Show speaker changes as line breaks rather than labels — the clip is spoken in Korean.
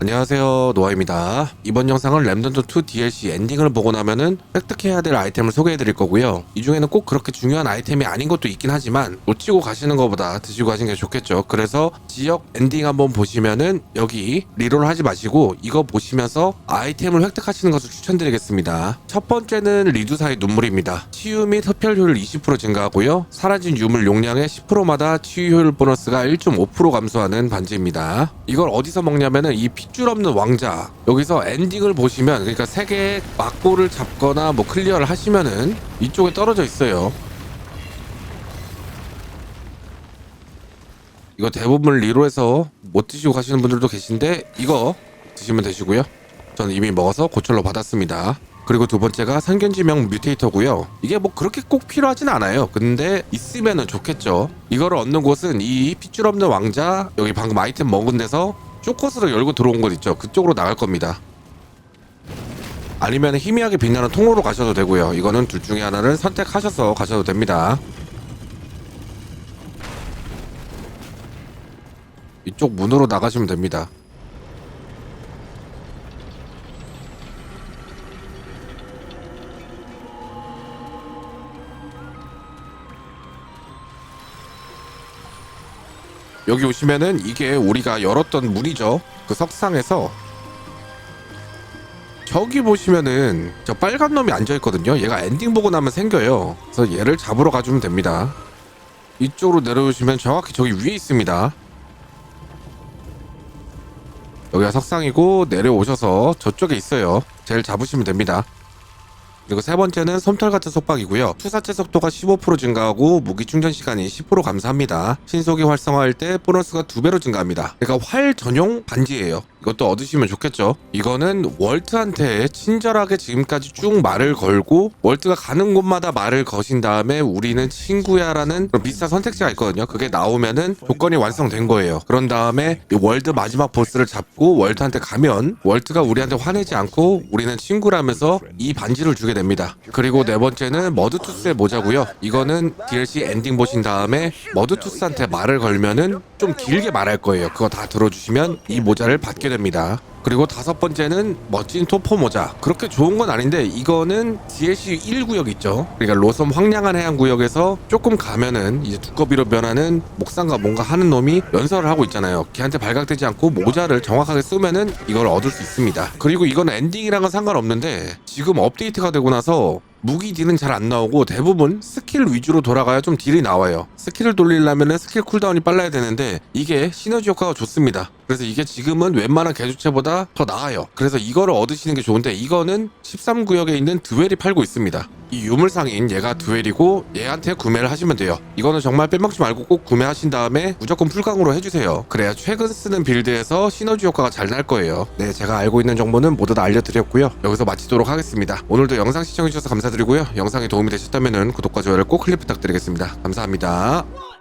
안녕하세요 노아입니다. 이번 영상은 램던전2 DLC 엔딩을 보고 나면은 획득해야 될 아이템을 소개해 드릴 거고요. 이 중에는 꼭 그렇게 중요한 아이템이 아닌 것도 있긴 하지만 놓치고 가시는 것보다 드시고 가시는 게 좋겠죠. 그래서 지역 엔딩 한번 보시면은 여기 리롤 하지 마시고 이거 보시면서 아이템을 획득하시는 것을 추천드리겠습니다. 첫 번째는 리두사의 눈물입니다. 치유 및 흡혈 효율 20% 증가하고요. 사라진 유물 용량의 10%마다 치유 효율 보너스가 1.5% 감소하는 반지입니다. 이걸 어디서 먹냐면은 이 핏줄 없는 왕자 여기서 엔딩을 보시면 그러니까 세 개의 막고를 잡거나 뭐 클리어를 하시면은 이쪽에 떨어져 있어요. 이거 대부분 리로에서 못 드시고 가시는 분들도 계신데 이거 드시면 되시고요. 저는 이미 먹어서 고철로 받았습니다. 그리고 두 번째가 상견지명 뮤테이터고요. 이게 뭐 그렇게 꼭 필요하진 않아요. 근데 있으면은 좋겠죠. 이거를 얻는 곳은 이 핏줄 없는 왕자 여기 방금 아이템 먹은 데서 쇼컷으로 열고 들어온 곳 있죠. 그쪽으로 나갈 겁니다. 아니면 희미하게 빛나는 통로로 가셔도 되고요. 이거는 둘 중에 하나를 선택하셔서 가셔도 됩니다. 이쪽 문으로 나가시면 됩니다. 여기 오시면은 이게 우리가 열었던 문이죠. 그 석상에서 저기 보시면은 저 빨간 놈이 앉아 있거든요. 얘가 엔딩 보고 나면 생겨요. 그래서 얘를 잡으러 가주면 됩니다. 이쪽으로 내려오시면 정확히 저기 위에 있습니다. 여기가 석상이고 내려오셔서 저쪽에 있어요. 쟤를 잡으시면 됩니다. 그리고 세 번째는 솜털 같은 속박이고요. 투사체 속도가 15% 증가하고 무기 충전 시간이 10% 감소합니다. 신속이 활성화할 때 보너스가 두 배로 증가합니다. 그러니까 활 전용 반지예요. 이것도 얻으시면 좋겠죠. 이거는 월트한테 친절하게 지금까지 쭉 말을 걸고 월트가 가는 곳마다 말을 거신 다음에 우리는 친구야라는 비슷한 선택지가 있거든요. 그게 나오면은 조건이 완성된 거예요. 그런 다음에 이 월드 마지막 보스를 잡고 월트한테 가면 월트가 우리한테 화내지 않고 우리는 친구라면서 이 반지를 주게 됩니다. 그리고 네 번째는 머드투스의 모자고요. 이거는 DLC 엔딩 보신 다음에 머드투스한테 말을 걸면은 좀 길게 말할 거예요. 그거 다 들어주시면 이 모자를 받게 됩니다. 그리고 다섯 번째는 멋진 토포 모자. 그렇게 좋은 건 아닌데 이거는 DLC 1구역 있죠. 그러니까 로섬 황량한 해안 구역에서 조금 가면은 이제 두꺼비로 변하는 목상과 뭔가 하는 놈이 연설을 하고 있잖아요. 걔한테 발각되지 않고 모자를 정확하게 쓰면은 이걸 얻을 수 있습니다. 그리고 이건 엔딩이랑은 상관없는데 지금 업데이트가 되고 나서 무기 딜은 잘 안 나오고 대부분 스킬 위주로 돌아가야 좀 딜이 나와요. 스킬을 돌리려면 스킬 쿨다운이 빨라야 되는데 이게 시너지 효과가 좋습니다. 그래서 이게 지금은 웬만한 개조체보다 더 나아요. 그래서 이거를 얻으시는 게 좋은데 이거는 13구역에 있는 드웰이 팔고 있습니다. 이 유물상인 얘가 드웰이고 얘한테 구매를 하시면 돼요. 이거는 정말 빼먹지 말고 꼭 구매하신 다음에 무조건 풀강으로 해주세요. 그래야 최근 쓰는 빌드에서 시너지 효과가 잘 날 거예요. 네, 제가 알고 있는 정보는 모두 다 알려드렸고요. 여기서 마치도록 하겠습니다. 오늘도 영상 시청해주셔서 감사드리고요. 영상이 도움이 되셨다면 구독과 좋아요를 꼭 클릭 부탁드리겠습니다. 감사합니다.